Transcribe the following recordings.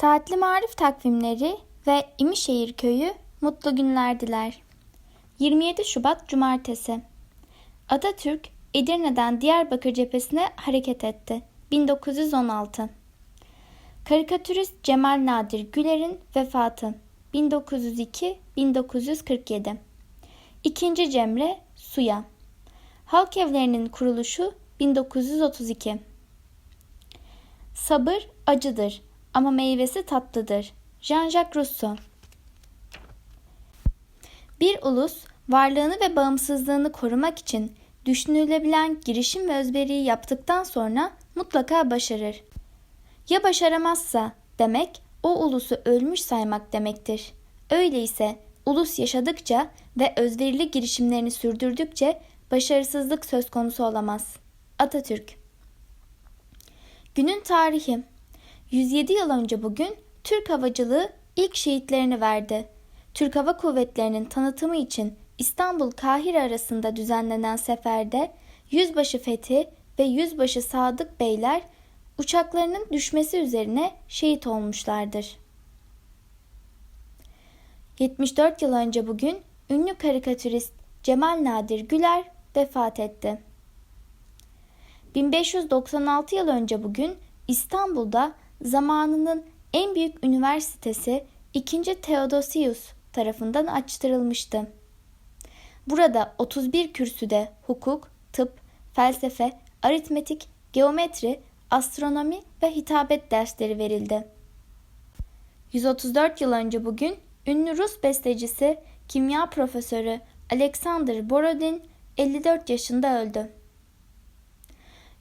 Saatli Marif takvimleri ve İmişehir Köyü mutlu günler diler. 27 Şubat Cumartesi. Atatürk Edirne'den Diyarbakır cephesine hareket etti. 1916 Karikatürist Cemal Nadir Güler'in vefatı 1902-1947 İkinci Cemre Suya. Halk evlerinin kuruluşu 1932 Sabır acıdır ama meyvesi tatlıdır. Jean-Jacques Rousseau Bir ulus varlığını ve bağımsızlığını korumak için düşünülebilen girişim ve özveriyi yaptıktan sonra mutlaka başarır. Ya başaramazsa demek o ulusu ölmüş saymak demektir. Öyleyse ulus yaşadıkça ve özverili girişimlerini sürdürdükçe başarısızlık söz konusu olamaz. Atatürk Günün tarihi 107 yıl önce bugün Türk havacılığı ilk şehitlerini verdi. Türk Hava Kuvvetleri'nin tanıtımı için İstanbul-Kahire arasında düzenlenen seferde Yüzbaşı Fethi ve Yüzbaşı Sadık Beyler uçaklarının düşmesi üzerine şehit olmuşlardır. 74 yıl önce bugün ünlü karikatürist Cemal Nadir Güler vefat etti. 1596 yıl önce bugün İstanbul'da zamanının en büyük üniversitesi 2. Theodosius tarafından açtırılmıştı. Burada 31 kürsüde hukuk, tıp, felsefe, aritmetik, geometri, astronomi ve hitabet dersleri verildi. 134 yıl önce bugün ünlü Rus bestecisi, kimya profesörü Alexander Borodin 54 yaşında öldü.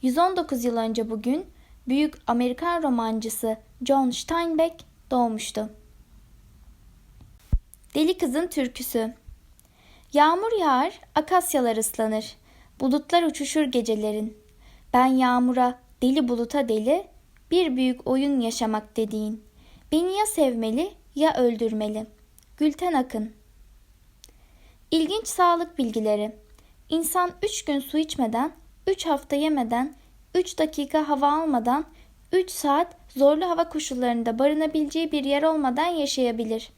119 yıl önce bugün büyük Amerikan romancısı John Steinbeck doğmuştu. Deli Kızın Türküsü Yağmur yağar, akasyalar ıslanır. Bulutlar uçuşur gecelerin. Ben yağmura, deli buluta deli, bir büyük oyun yaşamak dediğin. Beni ya sevmeli ya öldürmeli. Gülten Akın İlginç sağlık bilgileri. İnsan 3 gün su içmeden, 3 hafta yemeden, 3 dakika hava almadan, 3 saat zorlu hava koşullarında barınabileceği bir yer olmadan yaşayabilir.